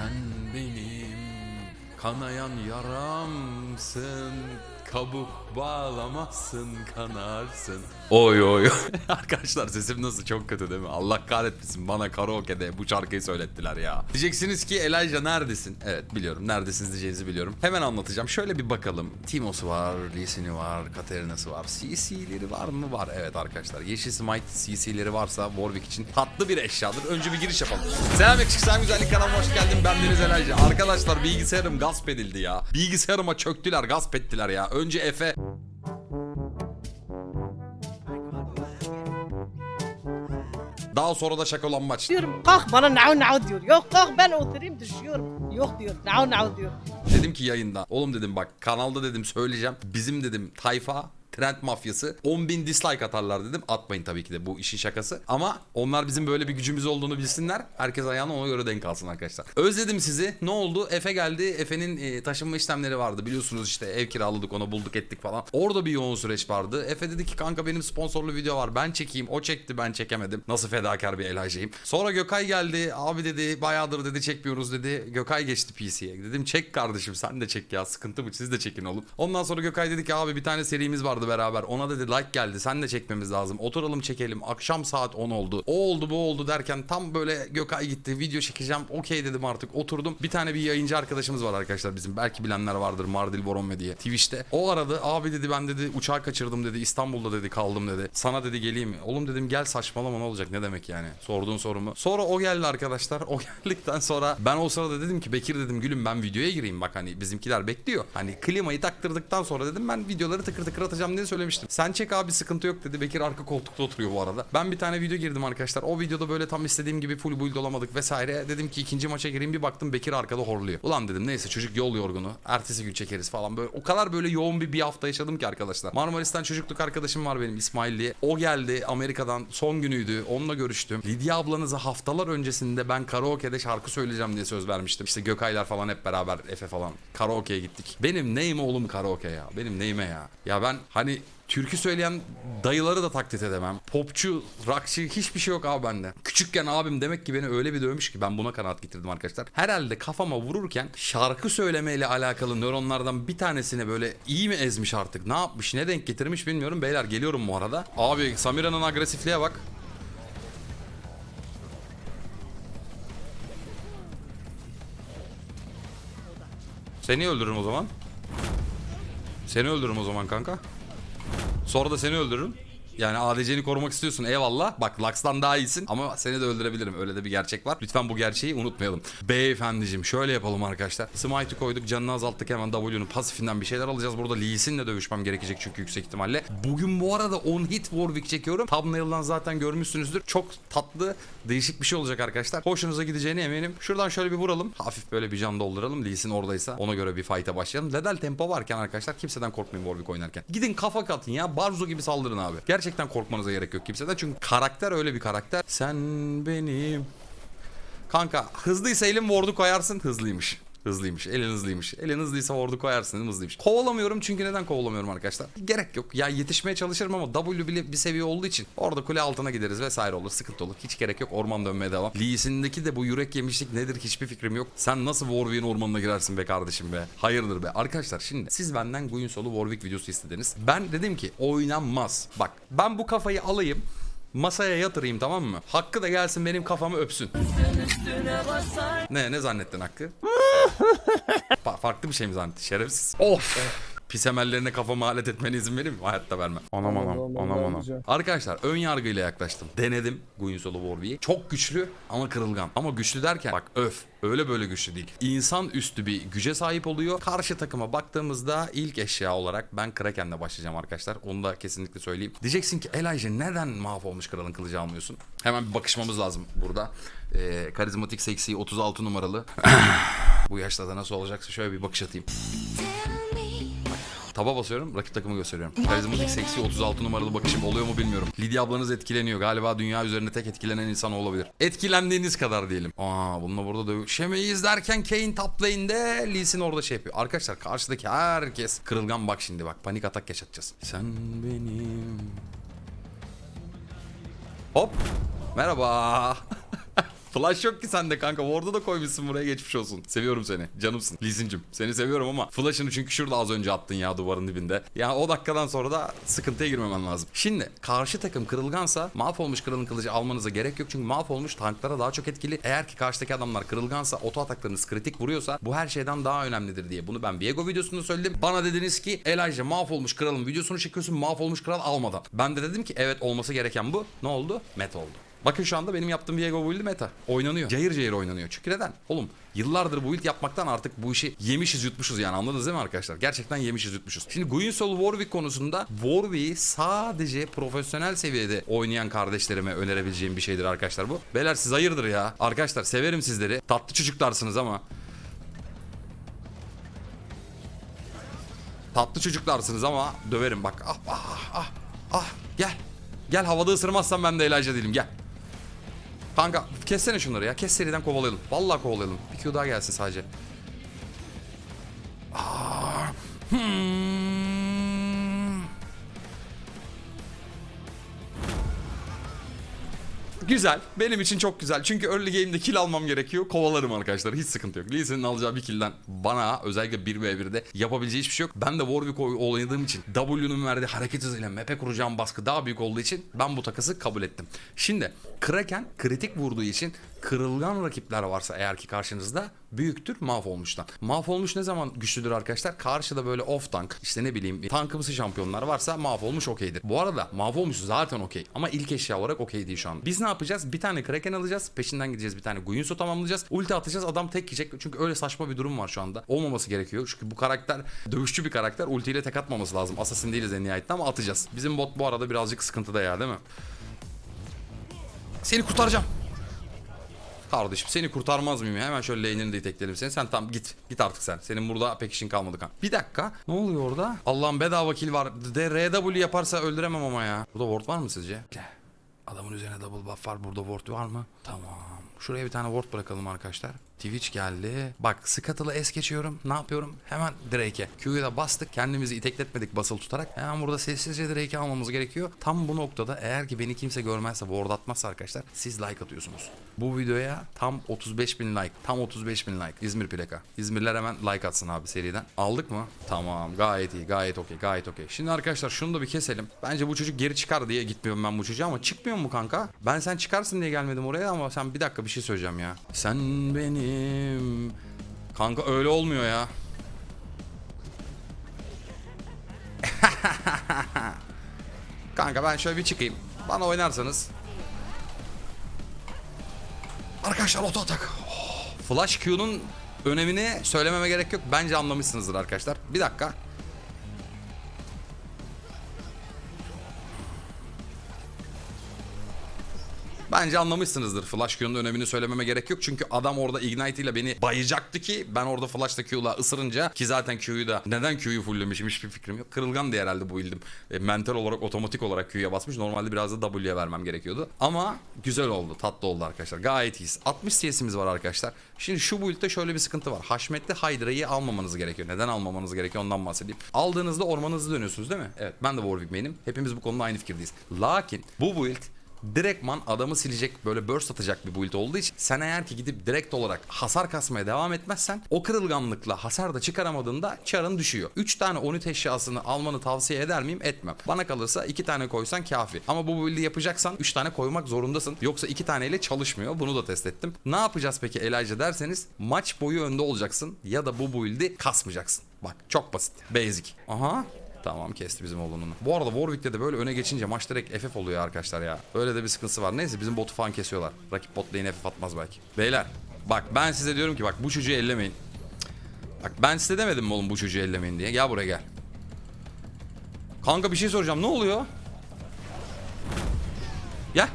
Sen benim kanayan yaramsın Kabuk bağlamazsın kanarsın. Oy oy Arkadaşlar sesim nasıl? Çok kötü değil mi? Allah kahretmesin bana karaoke'de bu şarkıyı söylettiler ya. Diyeceksiniz ki Elijah neredesin? Evet biliyorum. Neredesiniz diyeceğinizi biliyorum. Hemen anlatacağım. Şöyle bir bakalım. Timos'u var, Lee Sin'i var, Katarina'sı var. CC'leri var mı? Var. Evet arkadaşlar. Yeşil Smite CC'leri varsa Warwick için tatlı bir eşyadır. Önce bir giriş yapalım. Selam yakışık sen güzellik kanalıma hoş geldin. Ben Deniz Elijah. Arkadaşlar bilgisayarım gasp edildi ya. Bilgisayarıma çöktüler gasp ettiler ya Önce Efe Daha sonra da şakalanmaç. diyorum kalk bana nao nao diyor. Yok kalk ben oturayım düşüyorum. Yok diyor nao nao diyor. Dedim ki yayında. Oğlum dedim bak kanalda dedim söyleyeceğim. Bizim dedim tayfa trend mafyası 10 bin dislike atarlar dedim. Atmayın tabii ki de bu işin şakası. Ama onlar bizim böyle bir gücümüz olduğunu bilsinler. Herkes ayağına ona göre denk alsın arkadaşlar. Özledim sizi. Ne oldu? Efe geldi. Efe'nin e, taşınma işlemleri vardı. Biliyorsunuz işte ev kiraladık ona bulduk ettik falan. Orada bir yoğun süreç vardı. Efe dedi ki kanka benim sponsorlu video var. Ben çekeyim. O çekti ben çekemedim. Nasıl fedakar bir Elijah'yım. Sonra Gökay geldi. Abi dedi bayağıdır dedi çekmiyoruz dedi. Gökay geçti PC'ye. Dedim çek kardeşim sen de çek ya. Sıkıntı mı? Siz de çekin oğlum. Ondan sonra Gökay dedi ki abi bir tane serimiz vardı beraber. Ona dedi like geldi. Sen de çekmemiz lazım. Oturalım çekelim. Akşam saat 10 oldu. O oldu bu oldu derken tam böyle Gökay gitti. Video çekeceğim. Okey dedim artık. Oturdum. Bir tane bir yayıncı arkadaşımız var arkadaşlar bizim. Belki bilenler vardır. Mardil Boronme diye. Twitch'te. O aradı. Abi dedi ben dedi uçağı kaçırdım dedi. İstanbul'da dedi kaldım dedi. Sana dedi geleyim mi? Oğlum dedim gel saçmalama ne olacak ne demek yani? Sorduğun sorumu. Sonra o geldi arkadaşlar. O geldikten sonra ben o sırada dedim ki Bekir dedim gülüm ben videoya gireyim. Bak hani bizimkiler bekliyor. Hani klimayı taktırdıktan sonra dedim ben videoları tıkır tıkır atacağım diye söylemiştim. Sen çek abi sıkıntı yok dedi. Bekir arka koltukta oturuyor bu arada. Ben bir tane video girdim arkadaşlar. O videoda böyle tam istediğim gibi full build olamadık vesaire. Dedim ki ikinci maça gireyim bir baktım Bekir arkada horluyor. Ulan dedim neyse çocuk yol yorgunu. Ertesi gün çekeriz falan böyle. O kadar böyle yoğun bir bir hafta yaşadım ki arkadaşlar. Marmaris'ten çocukluk arkadaşım var benim İsmail diye. O geldi Amerika'dan son günüydü. Onunla görüştüm. Lidya ablanıza haftalar öncesinde ben karaoke'de şarkı söyleyeceğim diye söz vermiştim. İşte Gökaylar falan hep beraber Efe falan karaoke'ye gittik. Benim neyime oğlum karaoke ya. Benim neyime ya. Ya ben hani Türkü söyleyen dayıları da taklit edemem. Popçu, rockçı hiçbir şey yok abi bende. Küçükken abim demek ki beni öyle bir dövmüş ki ben buna kanaat getirdim arkadaşlar. Herhalde kafama vururken şarkı söylemeyle alakalı nöronlardan bir tanesini böyle iyi mi ezmiş artık? Ne yapmış? Ne denk getirmiş bilmiyorum. Beyler geliyorum bu arada. Abi Samira'nın agresifliğe bak. Seni öldürürüm o zaman. Seni öldürürüm o zaman kanka. Sonra da seni öldürürüm. Yani ADC'ni korumak istiyorsun eyvallah. Bak Lux'tan daha iyisin ama seni de öldürebilirim. Öyle de bir gerçek var. Lütfen bu gerçeği unutmayalım. Beyefendiciğim şöyle yapalım arkadaşlar. Smite'ı koyduk canını azalttık hemen W'nun pasifinden bir şeyler alacağız. Burada Lee Sin'le dövüşmem gerekecek çünkü yüksek ihtimalle. Bugün bu arada 10 hit Warwick çekiyorum. Thumbnail'dan zaten görmüşsünüzdür. Çok tatlı değişik bir şey olacak arkadaşlar. Hoşunuza gideceğine eminim. Şuradan şöyle bir vuralım. Hafif böyle bir can dolduralım. Lee Sin oradaysa ona göre bir fight'a başlayalım. Ledel tempo varken arkadaşlar kimseden korkmayın Warwick oynarken. Gidin kafa katın ya. Barzo gibi saldırın abi. Gerçekten korkmanıza gerek yok kimseden. Çünkü karakter öyle bir karakter. Sen benim Kanka hızlıysa elin ward'u koyarsın hızlıymış. Hızlıymış. Elin hızlıymış. Elin hızlıysa ward'u koyarsın hızlıymış. Kovalamıyorum çünkü neden kovalamıyorum arkadaşlar? Gerek yok. Ya yetişmeye çalışırım ama W bile bir seviye olduğu için orada kule altına gideriz vesaire olur. Sıkıntı olur. Hiç gerek yok. Orman dönmeye devam. Lee'sindeki de bu yürek yemişlik nedir hiçbir fikrim yok. Sen nasıl Warwick'in ormanına girersin be kardeşim be? Hayırdır be? Arkadaşlar şimdi siz benden Guin Solu Warwick videosu istediniz. Ben dedim ki oynanmaz. Bak ben bu kafayı alayım. Masaya yatırayım tamam mı? Hakkı da gelsin benim kafamı öpsün. Ne ne zannettin Hakkı? Fa- farklı bir şey mi zannettin şerefsiz? Of. Pis emellerine kafamı alet etmene izin verir mi? Hayatta vermem. Anam anam anam anam. Arkadaşlar ön yargıyla yaklaştım. Denedim Guinsolo Warwick'i. Çok güçlü ama kırılgan. Ama güçlü derken bak öf. Öyle böyle güçlü değil. İnsan üstü bir güce sahip oluyor. Karşı takıma baktığımızda ilk eşya olarak ben Kraken'le başlayacağım arkadaşlar. Onu da kesinlikle söyleyeyim. Diyeceksin ki Elijah neden mahvolmuş kralın kılıcı almıyorsun? Hemen bir bakışmamız lazım burada. Ee, karizmatik seksi 36 numaralı. Bu yaşta da nasıl olacaksa şöyle bir bakış atayım. Taba basıyorum, rakip takımı gösteriyorum. Karizmatik seksi 36 numaralı bakışım oluyor mu bilmiyorum. Lidya ablanız etkileniyor. Galiba dünya üzerinde tek etkilenen insan olabilir. Etkilendiğiniz kadar diyelim. Aa bununla burada dövüşemeyiz derken Kane top lane'de Lee Sin orada şey yapıyor. Arkadaşlar karşıdaki herkes kırılgan bak şimdi bak. Panik atak yaşatacağız. Sen benim... Hop. Merhaba. Flash yok ki sende kanka. Ward'u da koymuşsun buraya geçmiş olsun. Seviyorum seni. Canımsın. Lisin'cim. Seni seviyorum ama Flash'ını çünkü şurada az önce attın ya duvarın dibinde. Ya o dakikadan sonra da sıkıntıya girmemen lazım. Şimdi karşı takım kırılgansa mahvolmuş kralın kılıcı almanıza gerek yok. Çünkü mahvolmuş tanklara daha çok etkili. Eğer ki karşıdaki adamlar kırılgansa oto ataklarınız kritik vuruyorsa bu her şeyden daha önemlidir diye. Bunu ben Viego videosunda söyledim. Bana dediniz ki Elijah mahvolmuş kralın videosunu çekiyorsun mahvolmuş kral almadan. Ben de dedim ki evet olması gereken bu. Ne oldu? Met oldu. Bakın şu anda benim yaptığım Viego build'i meta. Oynanıyor. Cayır cayır oynanıyor. Çünkü neden? Oğlum yıllardır bu build yapmaktan artık bu işi yemişiz yutmuşuz yani anladınız değil mi arkadaşlar? Gerçekten yemişiz yutmuşuz. Şimdi Guinsol Warwick konusunda Warwick'i sadece profesyonel seviyede oynayan kardeşlerime önerebileceğim bir şeydir arkadaşlar bu. Beyler siz hayırdır ya. Arkadaşlar severim sizleri. Tatlı çocuklarsınız ama Tatlı çocuklarsınız ama döverim bak. Ah ah ah ah gel. Gel havada ısırmazsan ben de Elijah değilim gel. Kanka kessene şunları ya. Kes seriden kovalayalım. Vallahi kovalayalım. Bir Q daha gelsin sadece. Güzel. Benim için çok güzel. Çünkü early game'de kill almam gerekiyor. Kovalarım arkadaşlar. Hiç sıkıntı yok. Lee Sin'in alacağı bir kill'den bana özellikle 1v1'de yapabileceği hiçbir şey yok. Ben de Warwick oy- oynadığım için W'nun verdiği hareket hızıyla map'e kuracağım baskı daha büyük olduğu için ben bu takası kabul ettim. Şimdi Kraken kritik vurduğu için kırılgan rakipler varsa eğer ki karşınızda büyüktür mahvolmuştan. Mahvolmuş ne zaman güçlüdür arkadaşlar? Karşıda böyle off tank işte ne bileyim tankımsı şampiyonlar varsa mahvolmuş okeydir. Bu arada mahvolmuş zaten okey ama ilk eşya olarak okey değil şu an. Biz ne yapacağız? Bir tane Kraken alacağız. Peşinden gideceğiz bir tane Guinsoo tamamlayacağız. Ulti atacağız adam tek yiyecek. Çünkü öyle saçma bir durum var şu anda. Olmaması gerekiyor. Çünkü bu karakter dövüşçü bir karakter. Ultiyle tek atmaması lazım. Assassin değiliz en nihayetinde ama atacağız. Bizim bot bu arada birazcık sıkıntıda ya değil mi? Seni kurtaracağım. Kardeşim seni kurtarmaz mıyım? Hemen şöyle lane'ini de itekleyelim seni. Sen tam git. Git artık sen. Senin burada pek işin kalmadı kan. Bir dakika. Ne oluyor orada? Allah'ım bedava kill var. De RW yaparsa öldüremem ama ya. Burada ward var mı sizce? Adamın üzerine double buff var. Burada ward var mı? Tamam. Şuraya bir tane ward bırakalım arkadaşlar. Twitch geldi. Bak Scuttle'ı es geçiyorum. Ne yapıyorum? Hemen Drake'e. Q'yu da bastık. Kendimizi itekletmedik basılı tutarak. Hemen burada sessizce Drake'i almamız gerekiyor. Tam bu noktada eğer ki beni kimse görmezse, ward atmazsa arkadaşlar siz like atıyorsunuz. Bu videoya tam 35 bin like. Tam 35 bin like. İzmir plaka. İzmirler hemen like atsın abi seriden. Aldık mı? Tamam. Gayet iyi. Gayet okey. Gayet okey. Şimdi arkadaşlar şunu da bir keselim. Bence bu çocuk geri çıkar diye gitmiyorum ben bu çocuğa ama çıkmıyor mu kanka? Ben sen çıkarsın diye gelmedim oraya ama sen bir dakika bir şey söyleyeceğim ya. Sen benim... Kanka öyle olmuyor ya. Kanka ben şöyle bir çıkayım. Bana oynarsanız. Arkadaşlar oto atak. Oh, Flash Q'nun önemini söylememe gerek yok. Bence anlamışsınızdır arkadaşlar. Bir dakika. Bence anlamışsınızdır. Flash Q'nun önemini söylememe gerek yok. Çünkü adam orada Ignite ile beni bayacaktı ki ben orada Flash'ta Q'la ısırınca ki zaten Q'yu da neden Q'yu fulllemişim hiçbir fikrim yok. Kırılgan diye herhalde bu ildim. E, mental olarak otomatik olarak Q'ya basmış. Normalde biraz da W'ye vermem gerekiyordu. Ama güzel oldu. Tatlı oldu arkadaşlar. Gayet iyiyiz. 60 CS'imiz var arkadaşlar. Şimdi şu build'de şöyle bir sıkıntı var. Haşmetli Hydra'yı almamanız gerekiyor. Neden almamanız gerekiyor ondan bahsedeyim. Aldığınızda ormanınızı dönüyorsunuz değil mi? Evet ben de Warwick main'im. Hepimiz bu konuda aynı fikirdeyiz. Lakin bu build direktman adamı silecek böyle burst atacak bir build olduğu için sen eğer ki gidip direkt olarak hasar kasmaya devam etmezsen o kırılganlıkla hasar da çıkaramadığında çarın düşüyor. 3 tane 13 eşyasını almanı tavsiye eder miyim? Etmem. Bana kalırsa 2 tane koysan kafi. Ama bu build'i yapacaksan 3 tane koymak zorundasın. Yoksa 2 taneyle çalışmıyor. Bunu da test ettim. Ne yapacağız peki Elijah derseniz maç boyu önde olacaksın ya da bu build'i kasmayacaksın. Bak çok basit. Basic. Aha Tamam kesti bizim oğlunun. Bu arada Warwick'te de böyle öne geçince maç direkt FF oluyor arkadaşlar ya. Öyle de bir sıkıntısı var. Neyse bizim botu falan kesiyorlar. Rakip bot lane FF atmaz belki. Beyler bak ben size diyorum ki bak bu çocuğu ellemeyin. Bak ben size demedim mi oğlum bu çocuğu ellemeyin diye. Gel buraya gel. Kanka bir şey soracağım. Ne oluyor? Gel.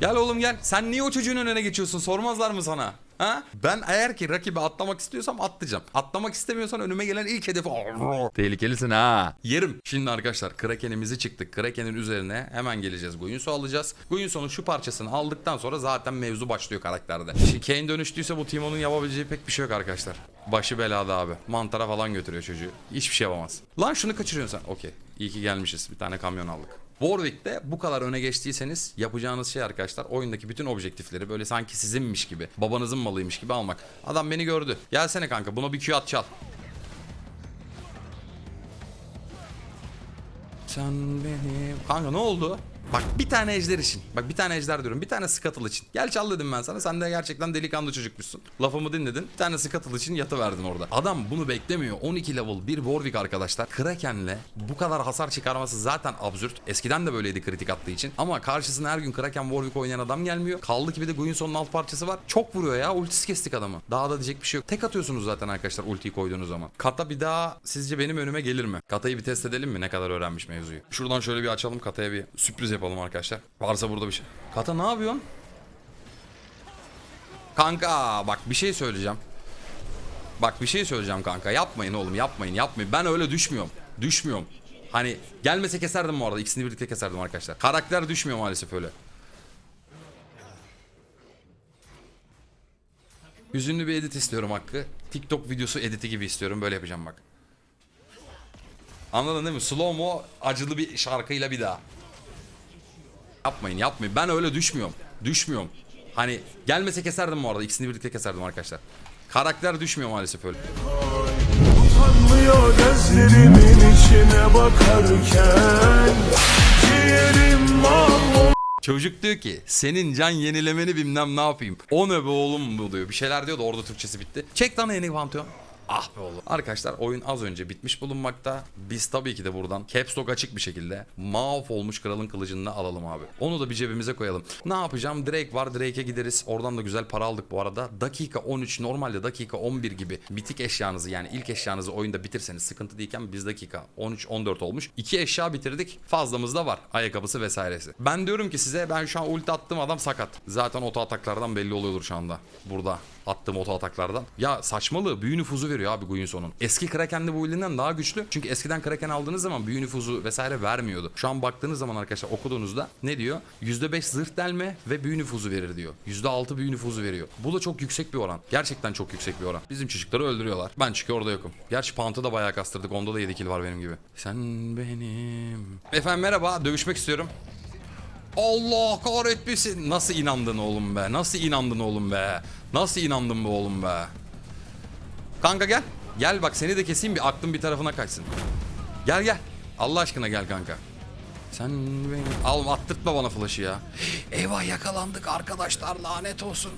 Gel oğlum gel. Sen niye o çocuğun önüne geçiyorsun? Sormazlar mı sana? Ha? Ben eğer ki rakibi atlamak istiyorsam atlayacağım. Atlamak istemiyorsan önüme gelen ilk hedefi... Tehlikelisin ha. Yerim. Şimdi arkadaşlar Kraken'imizi çıktık. Kraken'in üzerine hemen geleceğiz. Guinsoo alacağız. Guinsoo'nun şu parçasını aldıktan sonra zaten mevzu başlıyor karakterde. Şimdi Kane dönüştüyse bu Timon'un yapabileceği pek bir şey yok arkadaşlar. Başı belada abi. Mantara falan götürüyor çocuğu. Hiçbir şey yapamaz. Lan şunu kaçırıyorsun sen. Okey. İyi ki gelmişiz. Bir tane kamyon aldık. Warwick'te bu kadar öne geçtiyseniz yapacağınız şey arkadaşlar oyundaki bütün objektifleri böyle sanki sizinmiş gibi, babanızın malıymış gibi almak. Adam beni gördü. Gelsene kanka buna bir Q at çal. Sen beni... Kanka ne oldu? Bak bir tane ejder için. Bak bir tane ejder diyorum. Bir tane scuttle için. Gel çal dedim ben sana. Sen de gerçekten delikanlı çocukmuşsun. Lafımı dinledin. Bir tane scuttle için yatı verdin orada. Adam bunu beklemiyor. 12 level bir Warwick arkadaşlar. Kraken'le bu kadar hasar çıkarması zaten absürt. Eskiden de böyleydi kritik attığı için. Ama karşısına her gün Kraken Warwick oynayan adam gelmiyor. Kaldı ki bir de Guinson'un alt parçası var. Çok vuruyor ya. Ultisi kestik adamı. Daha da diyecek bir şey yok. Tek atıyorsunuz zaten arkadaşlar ultiyi koyduğunuz zaman. Kata bir daha sizce benim önüme gelir mi? Kata'yı bir test edelim mi? Ne kadar öğrenmiş mevzuyu. Şuradan şöyle bir açalım. Kata'ya bir sürpriz yapalım arkadaşlar. Varsa burada bir şey. Kata ne yapıyorsun? Kanka bak bir şey söyleyeceğim. Bak bir şey söyleyeceğim kanka. Yapmayın oğlum yapmayın yapmayın. Ben öyle düşmüyorum. Düşmüyorum. Hani gelmese keserdim bu arada. İkisini birlikte keserdim arkadaşlar. Karakter düşmüyor maalesef öyle. Hüzünlü bir edit istiyorum Hakkı. TikTok videosu editi gibi istiyorum. Böyle yapacağım bak. Anladın değil mi? Slow mo acılı bir şarkıyla bir daha. Yapmayın yapmayın. Ben öyle düşmüyorum. Düşmüyorum. Hani gelmese keserdim bu arada. İkisini birlikte keserdim arkadaşlar. Karakter düşmüyor maalesef öyle. Anlıyor gözlerimin içine bakarken Ciğerim mahvolmuş Çocuk diyor ki senin can yenilemeni bilmem ne yapayım. O ne be oğlum bu diyor. Bir şeyler diyor da orada Türkçesi bitti. Çek lan yeni pantheon. Ah be oğlum. Arkadaşlar oyun az önce bitmiş bulunmakta. Biz tabii ki de buradan caps lock açık bir şekilde mahvolmuş kralın kılıcını alalım abi. Onu da bir cebimize koyalım. Ne yapacağım? Drake var. Drake'e gideriz. Oradan da güzel para aldık bu arada. Dakika 13 normalde dakika 11 gibi bitik eşyanızı yani ilk eşyanızı oyunda bitirseniz sıkıntı değilken biz dakika 13-14 olmuş. İki eşya bitirdik. Fazlamız da var. Ayakkabısı vesairesi. Ben diyorum ki size ben şu an ulti attığım adam sakat. Zaten oto ataklardan belli oluyordur şu anda. Burada attığım oto ataklardan. Ya saçmalığı büyü nüfuzu veriyor abi Guinson'un. Eski Kraken'de bu ilinden daha güçlü. Çünkü eskiden Kraken aldığınız zaman büyü nüfuzu vesaire vermiyordu. Şu an baktığınız zaman arkadaşlar okuduğunuzda ne diyor? %5 zırh delme ve büyü nüfuzu verir diyor. %6 büyü nüfuzu veriyor. Bu da çok yüksek bir oran. Gerçekten çok yüksek bir oran. Bizim çocukları öldürüyorlar. Ben çünkü orada yokum. Gerçi Pant'ı da bayağı kastırdık. Onda da 7 kill var benim gibi. Sen benim. Efendim merhaba. Dövüşmek istiyorum. Allah kahretmesin. Nasıl inandın oğlum be? Nasıl inandın oğlum be? Nasıl inandın be oğlum be? Kanka gel. Gel bak seni de keseyim bir aklın bir tarafına kaçsın. Gel gel. Allah aşkına gel kanka. Sen beni... Al attırtma bana flash'ı ya. Eyvah yakalandık arkadaşlar lanet olsun.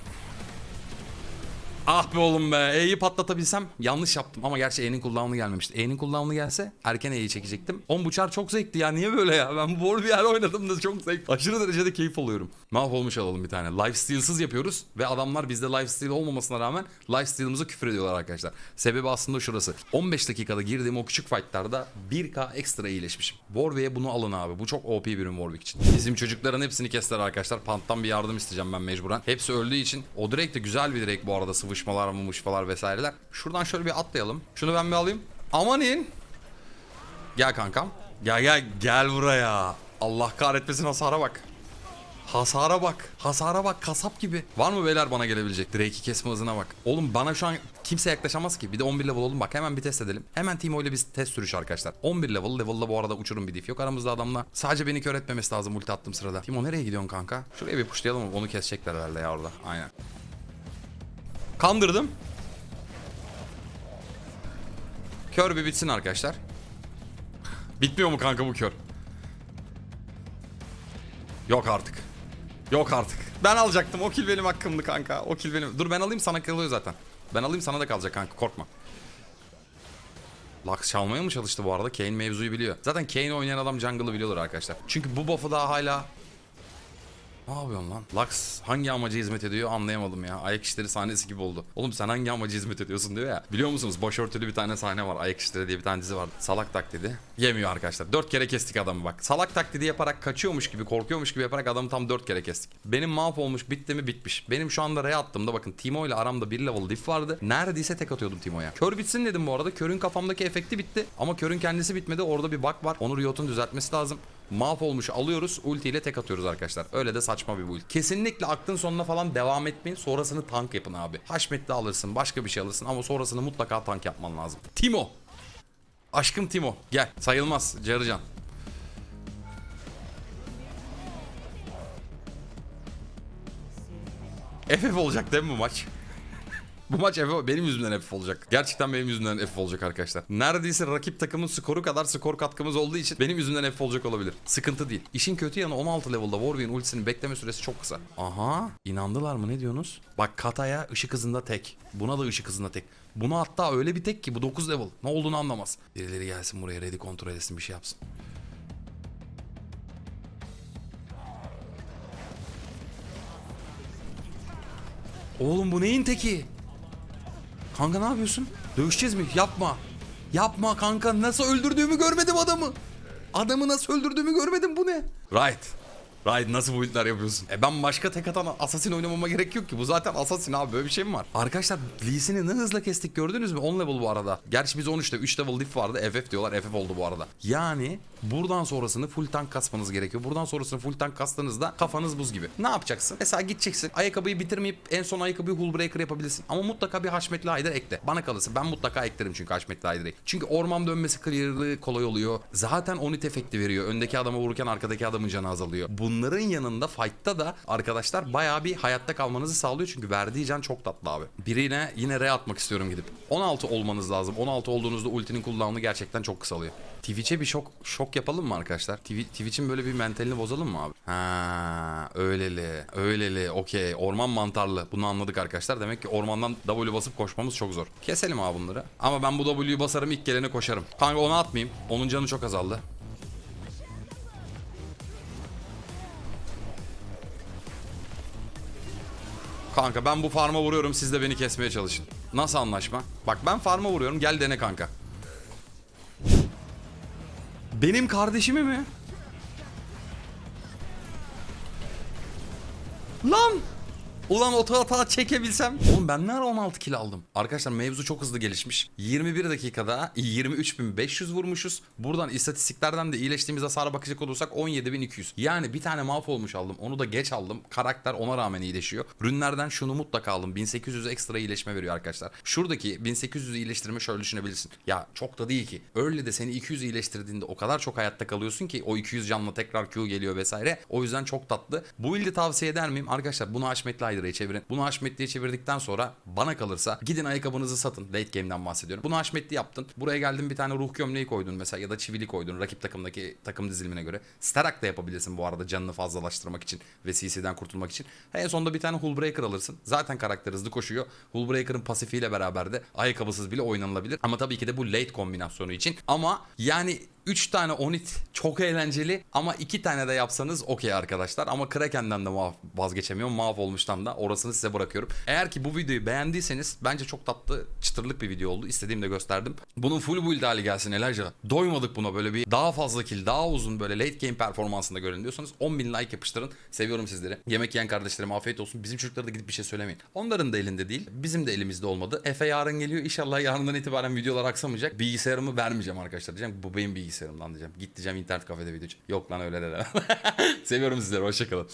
Ah be oğlum be. E'yi patlatabilsem yanlış yaptım. Ama gerçi E'nin cooldown'u gelmemişti. E'nin cooldown'u gelse erken E'yi çekecektim. On bu çar çok zevkli ya. Niye böyle ya? Ben bu bir yer oynadım da çok zevkli. Aşırı derecede keyif alıyorum. Mahvolmuş alalım bir tane. Lifesteal'sız yapıyoruz. Ve adamlar bizde lifesteal olmamasına rağmen lifesteal'ımızı küfür ediyorlar arkadaşlar. Sebebi aslında şurası. 15 dakikada girdiğim o küçük fightlarda 1k ekstra iyileşmişim. Warwick'e bunu alın abi. Bu çok OP bir ürün Warwick için. Bizim çocukların hepsini kestiler arkadaşlar. Pant'tan bir yardım isteyeceğim ben mecburen. Hepsi öldüğü için. O direkt de güzel bir direkt bu arada. Sıvışmalar, mımışmalar vesaireler. Şuradan şöyle bir atlayalım. Şunu ben bir alayım. Aman in. Gel kankam. Gel gel gel buraya. Allah kahretmesin hasara bak. Hasara bak. Hasara bak kasap gibi. Var mı beyler bana gelebilecek? Drake'i kesme hızına bak. Oğlum bana şu an kimse yaklaşamaz ki. Bir de 11 level oldum. Bak hemen bir test edelim. Hemen Timo ile biz test sürüş arkadaşlar. 11 level. Level'da bu arada uçurum bir diff yok aramızda adamla. Sadece beni kör etmemesi lazım ulti attığım sırada. Timo nereye gidiyorsun kanka? Şuraya bir pushlayalım? Onu kesecekler herhalde ya orada. Aynen. Kandırdım. Kör bir bitsin arkadaşlar. Bitmiyor mu kanka bu kör? Yok artık. Yok artık. Ben alacaktım. O kill benim hakkımdı kanka. O kill benim. Dur ben alayım sana kalıyor zaten. Ben alayım sana da kalacak kanka korkma. Lux çalmaya mı çalıştı bu arada? Kane mevzuyu biliyor. Zaten Kane oynayan adam jungle'ı biliyorlar arkadaşlar. Çünkü bu buff'ı daha hala ne yapıyorsun lan? Lux hangi amaca hizmet ediyor anlayamadım ya. Ayak işleri sahnesi gibi oldu. Oğlum sen hangi amaca hizmet ediyorsun diyor ya. Biliyor musunuz başörtülü bir tane sahne var. Ayak işleri diye bir tane dizi vardı. Salak taklidi. Yemiyor arkadaşlar. Dört kere kestik adamı bak. Salak taklidi yaparak kaçıyormuş gibi korkuyormuş gibi yaparak adamı tam dört kere kestik. Benim mahvolmuş bitti mi bitmiş. Benim şu anda R'ye attığımda bakın Timo ile aramda bir level diff vardı. Neredeyse tek atıyordum Timo'ya. Kör bitsin dedim bu arada. Körün kafamdaki efekti bitti. Ama körün kendisi bitmedi. Orada bir bug var. Onu Riot'un düzeltmesi lazım mahvolmuş alıyoruz. Ulti ile tek atıyoruz arkadaşlar. Öyle de saçma bir build. Kesinlikle aklın sonuna falan devam etmeyin. Sonrasını tank yapın abi. Haşmetli alırsın başka bir şey alırsın ama sonrasını mutlaka tank yapman lazım. Timo. Aşkım Timo. Gel. Sayılmaz. Carıcan. FF olacak değil mi bu maç? Bu maç FF benim yüzümden FF olacak. Gerçekten benim yüzümden FF olacak arkadaşlar. Neredeyse rakip takımın skoru kadar skor katkımız olduğu için benim yüzümden FF olacak olabilir. Sıkıntı değil. İşin kötü yanı 16 level'da Warwick'in ultisinin bekleme süresi çok kısa. Aha inandılar mı ne diyorsunuz? Bak Kata'ya ışık hızında tek. Buna da ışık hızında tek. Buna hatta öyle bir tek ki bu 9 level. Ne olduğunu anlamaz. Birileri gelsin buraya ready kontrol etsin bir şey yapsın. Oğlum bu neyin teki? Kanka ne yapıyorsun? Dövüşeceğiz mi? Yapma. Yapma kanka. Nasıl öldürdüğümü görmedim adamı. Adamı nasıl öldürdüğümü görmedim bu ne? Right. Right nasıl bu build'ler yapıyorsun? E ben başka tek atan Assassin oynamama gerek yok ki. Bu zaten Assassin abi böyle bir şey mi var? Arkadaşlar Lee Sin'i ne hızla kestik gördünüz mü? 10 level bu arada. Gerçi biz 13'te 3 level diff vardı. FF diyorlar. FF oldu bu arada. Yani buradan sonrasını full tank kasmanız gerekiyor. Buradan sonrasını full tank kastığınızda kafanız buz gibi. Ne yapacaksın? Mesela gideceksin. Ayakkabıyı bitirmeyip en son ayakkabıyı hull breaker yapabilirsin. Ama mutlaka bir Haşmetli Haydar ekle. Bana kalırsa ben mutlaka eklerim çünkü Haşmetli Haydar'ı. Çünkü orman dönmesi clearlığı kolay oluyor. Zaten onit efekti veriyor. Öndeki adama vururken arkadaki adamın canı azalıyor. Bunların yanında fight'ta da arkadaşlar bayağı bir hayatta kalmanızı sağlıyor. Çünkü verdiği can çok tatlı abi. Birine yine re atmak istiyorum gidip. 16 olmanız lazım. 16 olduğunuzda ultinin cooldown'u gerçekten çok kısalıyor. Twitch'e bir şok şok yapalım mı arkadaşlar? Twi- Twitch'in böyle bir mentalini bozalım mı abi? Ha, öyleli. Öyleli. Okey. Orman mantarlı. Bunu anladık arkadaşlar. Demek ki ormandan W basıp koşmamız çok zor. Keselim abi bunları. Ama ben bu W'yu basarım ilk gelene koşarım. Kanka onu atmayayım. Onun canı çok azaldı. Kanka ben bu farma vuruyorum siz de beni kesmeye çalışın. Nasıl anlaşma? Bak ben farma vuruyorum gel dene kanka. Benim kardeşimi mi? Lan! Ulan oto hata çekebilsem. Oğlum ben ne ara 16 kill aldım? Arkadaşlar mevzu çok hızlı gelişmiş. 21 dakikada 23.500 vurmuşuz. Buradan istatistiklerden de iyileştiğimiz hasara bakacak olursak 17.200. Yani bir tane mahvolmuş aldım. Onu da geç aldım. Karakter ona rağmen iyileşiyor. Rünlerden şunu mutlaka aldım. 1800 ekstra iyileşme veriyor arkadaşlar. Şuradaki 1800 iyileştirme şöyle düşünebilirsin. Ya çok da değil ki. Öyle de seni 200 iyileştirdiğinde o kadar çok hayatta kalıyorsun ki o 200 canla tekrar Q geliyor vesaire. O yüzden çok tatlı. Bu build'i tavsiye eder miyim? Arkadaşlar bunu Haşmetli Hydra'ya çevirin. Bunu Haşmetli'ye çevirdikten sonra bana kalırsa gidin ayakkabınızı satın. Late game'den bahsediyorum. Bunu Haşmetli yaptın. Buraya geldin bir tane ruh gömleği koydun mesela ya da çivili koydun rakip takımdaki takım dizilimine göre. Starak da yapabilirsin bu arada canını fazlalaştırmak için ve CC'den kurtulmak için. En sonunda bir tane Hullbreaker alırsın. Zaten karakter hızlı koşuyor. Hullbreaker'ın pasifiyle beraber de ayakkabısız bile oynanılabilir. Ama tabii ki de bu late kombinasyonu için. Ama yani 3 tane onit çok eğlenceli ama 2 tane de yapsanız okey arkadaşlar. Ama Kraken'den de vazgeçemiyorum. Mahvolmuştan da orasını size bırakıyorum. Eğer ki bu videoyu beğendiyseniz bence çok tatlı çıtırlık bir video oldu. İstediğimde gösterdim. Bunun full build hali gelsin Elijah. Doymadık buna böyle bir daha fazla kill, daha uzun böyle late game performansında görün diyorsanız 10.000 like yapıştırın. Seviyorum sizleri. Yemek yiyen kardeşlerime afiyet olsun. Bizim çocuklara da gidip bir şey söylemeyin. Onların da elinde değil. Bizim de elimizde olmadı. Efe yarın geliyor. İnşallah yarından itibaren videolar aksamayacak. Bilgisayarımı vermeyeceğim arkadaşlar. Diyeceğim bu benim bilgisayarım lan diyeceğim. Git diyeceğim internet kafede video. Yok lan öyle de. Seviyorum sizleri. Hoşçakalın.